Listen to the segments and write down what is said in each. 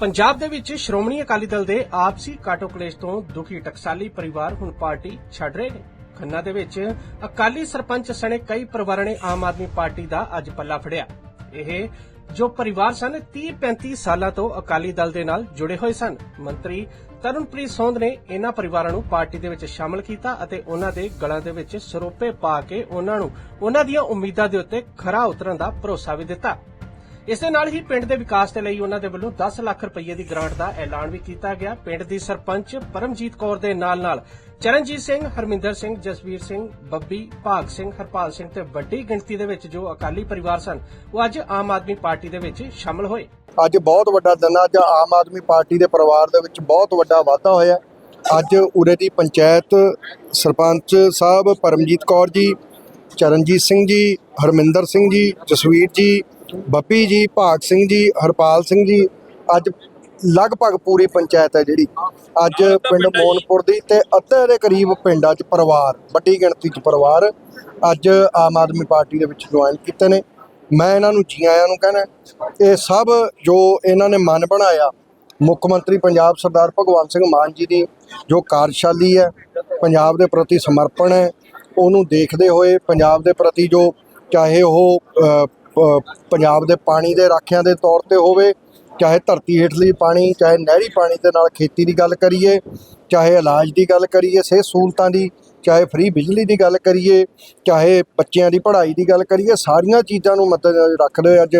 ਪੰਜਾਬ ਦੇ ਵਿੱਚ ਸ਼੍ਰੋਮਣੀ ਅਕਾਲੀ ਦਲ ਦੇ ਆਪਸੀ ਕਾਟੋ ਕਲੇਸ਼ ਤੋਂ ਦੁਖੀ ਟਕਸਾਲੀ ਪਰਿਵਾਰ ਹੁਣ ਪਾਰਟੀ ਛੱਡ ਰਹੇ ਨੇ। ਖੰਨਾ ਦੇ ਵਿੱਚ ਅਕਾਲੀ ਸਰਪੰਚ ਸਣੇ ਕਈ ਪਰਿਵਾਰਾਂ ਨੇ ਆਮ ਆਦਮੀ ਪਾਰਟੀ ਦਾ ਅੱਜ ਪੱਲਾ ਫੜਿਆ। ਇਹ ਜੋ ਪਰਿਵਾਰ ਸਨ 30-35 ਸਾਲਾਂ ਤੋਂ ਅਕਾਲੀ ਦਲ ਦੇ ਨਾਲ ਜੁੜੇ ਹੋਏ ਸਨ। ਮੰਤਰੀ ਤਰਨਪ੍ਰੀਤ ਸੌਂਦ ਨੇ ਇਹਨਾਂ ਪਰਿਵਾਰਾਂ ਨੂੰ ਪਾਰਟੀ ਦੇ ਵਿੱਚ ਸ਼ਾਮਲ ਕੀਤਾ ਅਤੇ ਉਹਨਾਂ ਦੇ ਗਲਾਂ ਦੇ ਵਿੱਚ ਸਰੋਪੇ ਪਾ ਕੇ ਉਹਨਾਂ ਨੂੰ ਉਹਨਾਂ ਦੀਆਂ ਉਮੀਦਾਂ ਦੇ ਉੱਤੇ ਖਰਾ ਉਤਰਨ ਦਾ ਭਰੋਸਾ ਵੀ ਦਿੱਤਾ। ਇਸ ਦੇ ਨਾਲ ਹੀ ਪਿੰਡ ਦੇ ਵਿਕਾਸ ਦੇ ਲਈ ਉਹਨਾਂ ਦੇ ਵੱਲੋਂ 10 ਲੱਖ ਰੁਪਏ ਦੀ ਗ੍ਰਾਂਟ ਦਾ ਐਲਾਨ ਵੀ ਕੀਤਾ ਗਿਆ। ਪਿੰਡ ਦੀ ਸਰਪੰਚ ਪਰਮਜੀਤ ਕੌਰ ਦੇ ਨਾਲ-ਨਾਲ ਚਰਨਜੀਤ ਸਿੰਘ, ਹਰਮਿੰਦਰ ਸਿੰਘ, ਜਸਵੀਰ ਸਿੰਘ, ਬੱਬੀ, ਭਾਗ ਸਿੰਘ, ਹਰਪਾਲ ਸਿੰਘ ਤੇ ਵੱਡੀ ਗਿਣਤੀ ਦੇ ਵਿੱਚ ਜੋ ਅਕਾਲੀ ਪਰਿਵਾਰ ਸਨ, ਉਹ ਅੱਜ ਆਮ ਆਦਮੀ ਪਾਰਟੀ ਦੇ ਵਿੱਚ ਸ਼ਾਮਲ ਹੋਏ। ਅੱਜ ਬਹੁਤ ਵੱਡਾ ਦਿਨ ਅੱਜ ਆਮ ਆਦਮੀ ਪਾਰਟੀ ਦੇ ਪਰਿਵਾਰ ਦੇ ਵਿੱਚ ਬਹੁਤ ਵੱਡਾ ਵਾਧਾ ਹੋਇਆ। ਅੱਜ ਉਰੇ ਦੀ ਪੰਚਾਇਤ ਸਰਪੰਚ ਸਾਹਿਬ ਪਰਮਜੀਤ ਕੌਰ ਜੀ, ਚਰਨਜੀਤ ਸਿੰਘ ਜੀ, ਹਰਮਿੰਦਰ ਸਿੰਘ ਜੀ, ਜਸਵੀਰ ਜੀ ਬੱਬੀ ਜੀ ਭਾਗ ਸਿੰਘ ਜੀ ਹਰਪਾਲ ਸਿੰਘ ਜੀ ਅੱਜ ਲਗਭਗ ਪੂਰੀ ਪੰਚਾਇਤ ਹੈ ਜਿਹੜੀ। ਅੱਜ ਪਿੰਡ ਮੋਨਪੁਰ ਦੀ ਤੇ ਅੱਧੇ ਦੇ ਕਰੀਬ ਪਿੰਡਾਂ 'ਚ ਪਰਿਵਾਰ ਵੱਡੀ ਗਿਣਤੀ 'ਚ ਪਰਿਵਾਰ ਅੱਜ ਆਮ ਆਦਮੀ ਪਾਰਟੀ ਦੇ ਵਿੱਚ ਜੁਆਇਨ ਕੀਤੇ ਨੇ। ਮੈਂ ਇਹਨਾਂ ਨੂੰ ਜੀ ਆਇਆਂ ਨੂੰ ਕਹਿਣਾ ਇਹ ਸਭ ਜੋ ਇਹਨਾਂ ਨੇ ਮਨ ਬਣਾਇਆ ਮੁੱਖ ਮੰਤਰੀ ਪੰਜਾਬ ਸਰਦਾਰ ਭਗਵੰਤ ਸਿੰਘ ਮਾਨ ਜੀ ਦੀ ਜੋ ਕਾਰਜਸ਼ਾਲੀ ਹੈ ਪੰਜਾਬ ਦੇ ਪ੍ਰਤੀ ਸਮਰਪਣ ਹੈ ਉਹਨੂੰ ਦੇਖਦੇ ਹੋਏ ਪੰਜਾਬ ਦੇ ਪ੍ਰਤੀ ਜੋ ਚਾਹੇ ਉਹ ਪੰਜਾਬ ਦੇ ਪਾਣੀ ਦੇ ਰਾਖਿਆਂ ਦੇ ਤੌਰ ਤੇ ਹੋਵੇ, ਚਾਹੇ ਧਰਤੀ ਹੇਠਲੀ ਪਾਣੀ, ਚਾਹੇ ਨਹਿਰੀ ਪਾਣੀ ਦੇ ਨਾਲ ਖੇਤੀ ਦੀ ਗੱਲ ਕਰੀਏ, ਚਾਹੇ ਇਲਾਜ ਦੀ ਗੱਲ ਕਰੀਏ, ਸਿਹਤ ਸਹੂਲਤਾਂ ਦੀ, ਚਾਹੇ ਫ੍ਰੀ ਬਿਜਲੀ ਦੀ ਗੱਲ ਕਰੀਏ, ਚਾਹੇ ਬੱਚਿਆਂ ਦੀ ਪੜ੍ਹਾਈ ਦੀ ਗੱਲ ਕਰੀਏ, ਸਾਰੀਆਂ ਚੀਜ਼ਾਂ ਨੂੰ ਮੱਦੇਨਜ਼ਰ ਰੱਖਦੇ ਹੋਏ ਅੱਜ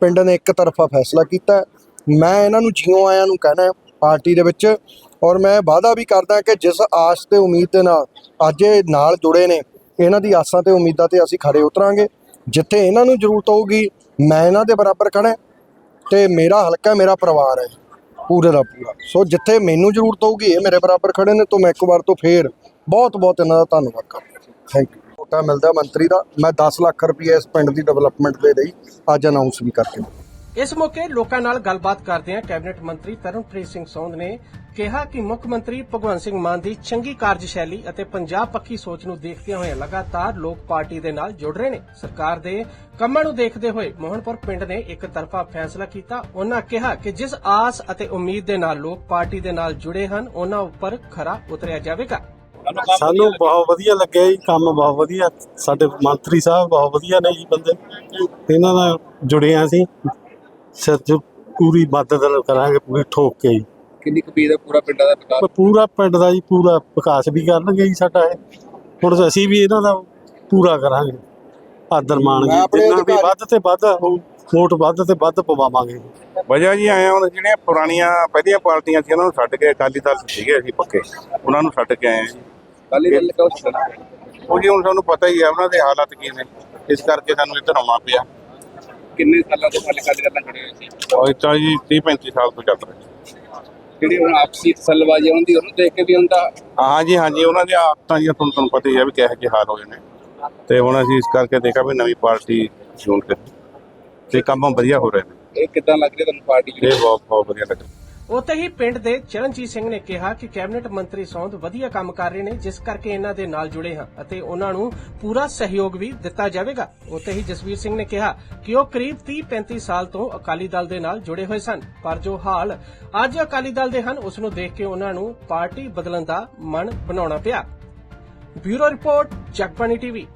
ਪਿੰਡ ਨੇ ਇੱਕ ਤਰਫਾ ਫੈਸਲਾ ਕੀਤਾ। ਮੈਂ ਇਹਨਾਂ ਨੂੰ ਜਿਉਂ ਆਇਆਂ ਨੂੰ ਕਹਿਣਾ ਪਾਰਟੀ ਦੇ ਵਿੱਚ, ਔਰ ਮੈਂ ਵਾਅਦਾ ਵੀ ਕਰਦਾ ਕਿ ਜਿਸ ਆਸ ਤੇ ਉਮੀਦ ਦੇ ਨਾਲ, ਅੱਜ ਇਹ ਨਾਲ ਜੁੜੇ ਨੇ, ਇਹਨਾਂ ਦੀ ਆਸਾਂ ਤੇ ਉਮੀਦਾਂ ਤੇ ਅਸੀਂ ਖਰੇ ਉਤਰਾਂਗੇ। ਜਿੱਥੇ ਇਹਨਾਂ ਨੂੰ ਜ਼ਰੂਰਤ ਹੋਊਗੀ, ਮੈਂ ਇਹਨਾਂ ਦੇ ਬਰਾਬਰ ਖੜਾ ਹਾਂ ਤੇ ਮੇਰਾ ਹਲਕਾ ਮੇਰਾ ਪਰਿਵਾਰ ਹੈ, ਪੂਰੇ ਦਾ ਪੂਰਾ। ਸੋ ਜਿੱਥੇ ਮੈਨੂੰ ਜ਼ਰੂਰਤ ਹੋਊਗੀ, ਇਹ ਮੇਰੇ ਬਰਾਬਰ ਖੜੇ ਨੇ, ਤਾਂ ਮੈਂ ਇੱਕ ਵਾਰ ਤੋਂ ਫੇਰ ਬਹੁਤ ਬਹੁਤ ਇਹਨਾਂ ਦਾ ਧੰਨਵਾਦ ਕਰਦਾ ਥੈਂਕ ਯੂ ਕੋਟਾ ਮਿਲਦਾ ਮੰਤਰੀ ਦਾ। ਮੈਂ 10 ਲੱਖ ਰੁਪਏ ਇਸ ਪਿੰਡ ਦੀ ਡਿਵੈਲਪਮੈਂਟ ਦੇ ਲਈ ਅੱਜ ਅਨਾਉਂਸ ਵੀ ਕਰਕੇ ਇਸ ਮੌਕੇ ਲੋਕਾਂ ਨਾਲ ਗੱਲਬਾਤ ਕਰਦਿਆਂ ਕੈਬਨਿਟ ਮੰਤਰੀ ਤਰਨਪ੍ਰੀਤ ਸਿੰਘ ਸੌਂਦ ਨੇ ਕਿਹਾ ਕਿ ਮੁੱਖ ਮੰਤਰੀ ਭਗਵੰਤ ਸਿੰਘ ਮਾਨ ਦੀ ਚੰਗੀ ਕਾਰਜਸ਼ੈਲੀ ਅਤੇ ਪੰਜਾਬ ਪੱਖੀ ਸੋਚ ਨੂੰ ਦੇਖਦਿਆਂ ਹੋਏ ਲਗਾਤਾਰ ਲੋਕ ਪਾਰਟੀ ਦੇ ਨਾਲ ਜੁੜ ਰਹੇ ਨੇ। ਸਰਕਾਰ ਦੇ ਕੰਮਾਂ ਨੂੰ ਦੇਖਦੇ ਹੋਏ ਮੋਹਨਪੁਰ ਪਿੰਡ ਨੇ ਇੱਕ ਤਰਫਾ ਫੈਸਲਾ ਕੀਤਾ। ਉਹਨਾਂ ਕਿਹਾ ਕਿ ਜਿਸ ਆਸ ਅਤੇ ਉਮੀਦ ਦੇ ਨਾਲ ਲੋਕ ਪਾਰਟੀ ਦੇ ਨਾਲ ਜੁੜੇ ਹਨ ਉਹਨਾਂ ਉੱਪਰ ਖਰਾ ਉਤਰਿਆ ਜਾਵੇਗਾ। ਸਾਨੂੰ ਬਹੁਤ ਵਧੀਆ ਲੱਗਿਆ ਜੀ, ਕੰਮ ਬਹੁਤ ਵਧੀਆ। ਸਾਡੇ ਮੰਤਰੀ ਸਾਹਿਬ ਬਹੁਤ ਵਧੀਆ ਨੇ ਜੀ ਬੰਦੇ। ਇਹਨਾਂ ਨਾਲ ਜੁੜੇ ਹਾਂ ਅਸੀਂ। ਸਿਰ 'ਚ ਪੂਰੀ ਮਦਦ ਕਰਾਂਗੇ ਪੂਰੀ ਠੋਕ ਕੇ ਜੀ। ਕਿੰਨੀ ਕੁ ਉਮੀਦ ਹੈ ਪੂਰਾ ਪਿੰਡਾਂ ਦਾ ਵਿਕਾਸ? ਪਰ ਪੂਰਾ ਪਿੰਡ ਦਾ ਜੀ ਪੂਰਾ ਵਿਕਾਸ ਵੀ ਕਰਨਗੇ ਜੀ ਸਾਡਾ ਇਹ। ਹੁਣ ਅਸੀਂ ਵੀ ਇਹਨਾਂ ਦਾ ਪੂਰਾ ਕਰਾਂਗੇ। ਆਦਰ ਮਾਣ ਮੈਂ ਜੀ ਆਪਣੇ ਜਿੰਨਾ ਵੀ ਅਧਿਕਾਰੀ- ਵੱਧ ਤੇ ਵੱਧ ਹੋਊ, ਵੋਟ ਵੱਧ ਤੇ ਵੱਧ ਪਵਾਵਾਂਗੇ। ਵਜ੍ਹਾ ਜੀ ਆਏ ਹੁਣ ਜਿਹੜੀਆਂ ਪੁਰਾਣੀਆਂ ਪਹਿਲੀਆਂ ਪਾਰਟੀਆਂ ਸੀ ਉਹਨਾਂ ਨੂੰ ਛੱਡ ਕੇ ਅਕਾਲੀ ਦਲ ਸੀਗੇ ਅਸੀਂ ਪੱਕੇ। ਉਹਨਾਂ ਨੂੰ ਛੱਡ ਕੇ ਆਏ ਹਾਂ ਜੀ। ਕੱਲ ਗੱਲ ਕਹੋ ਉਹ ਜੀ ਹੁਣ ਤੁਹਾਨੂੰ ਪਤਾ ਹੀ ਹੈ ਉਹਨਾਂ ਦੇ ਹਾਲਾਤ ਕੀ ਨੇ। ਇਸ ਕਰਕੇ ਸਾਨੂੰ ਇੱਧਰ ਆਉਣਾ ਪਿਆ। ਕਿੰਨੇ ਸਾਲਾਂ ਤੋਂ ਕੱਲ ਕੱਲ ਗੱਲਾਂ ਖੜੇ ਹੋਏ ਸੀ? ਤਾਂ ਜੀ 30 35 ਸਾਲ ਤੋਂ ਚੱਲ ਰਿਹਾ। ਜਿਹੜੀ ਹੁਣ ਆਪਸੀ ਤਸੱਲਬਾਜ਼ੀ ਹੁੰਦੀ ਉਹਨੂੰ ਦੇਖ ਕੇ ਵੀ ਹੁੰਦਾ? ਹਾਂ ਜੀ ਹਾਂ ਜੀ ਉਹਨਾਂ ਦੀਆਂ ਆਦਤਾਂ ਜੀ ਤੁਹਾਨੂੰ ਤੁਹਾਨੂੰ ਪਤਾ ਹੀ ਹੈ ਵੀ ਕਿਹੋ ਜਿਹੇ ਹਾਲ ਹੋਏ ਨੇ। ਤੇ ਹੁਣ ਅਸੀਂ ਇਸ ਕਰਕੇ ਦੇਖਿਆ ਵੀ ਨਵੀਂ ਪਾਰਟੀ ਚੁਣ ਕੇ। ਤੇ ਕੰਮ ਵਧੀਆ ਹੋ ਰਹੇ। ਨੇ ਇਹ ਕਿੱਦਾਂ ਲੱਗ ਰਿਹਾ ਤੁਹਾਨੂੰ ਪਾਰਟੀ ਇਹ ਬਹੁਤ ਬਹੁਤ ਵਧੀਆ ਲੱਗਾ ਉੱਥੇ ਹੀ ਪਿੰਡ ਦੇ ਚਰਨਜੀਤ ਸਿੰਘ ਨੇ ਕਿਹਾ ਕਿ ਕੈਬਨਿਟ ਮੰਤਰੀ ਸੌਂਦ ਵਧੀਆ ਕੰਮ ਕਰ ਰਹੇ ਨੇ, ਜਿਸ ਕਰਕੇ ਇਹਨਾਂ ਦੇ ਨਾਲ ਜੁੜੇ ਹਾਂ ਅਤੇ ਉਹਨਾਂ ਨੂੰ ਪੂਰਾ ਸਹਿਯੋਗ ਵੀ ਦਿੱਤਾ ਜਾਵੇਗਾ। ਉੱਥੇ ਹੀ ਜਸਵੀਰ ਸਿੰਘ ਨੇ ਕਿਹਾ ਕਿ ਉਹ ਕਰੀਬ 30-35 ਸਾਲ ਤੋਂ ਅਕਾਲੀ ਦਲ ਦੇ ਨਾਲ ਜੁੜੇ ਹੋਏ ਸਨ, ਪਰ ਜੋ ਹਾਲ ਅੱਜ ਅਕਾਲੀ ਦਲ ਦੇ ਹਨ, ਉਸ ਨੂੰ ਦੇਖ ਕੇ ਉਹਨਾਂ ਨੂੰ ਪਾਰਟੀ ਬਦਲਣ ਦਾ ਮਨ ਬਣਾਉਣਾ ਪਿਆ। Bureau report, Jagbani TV.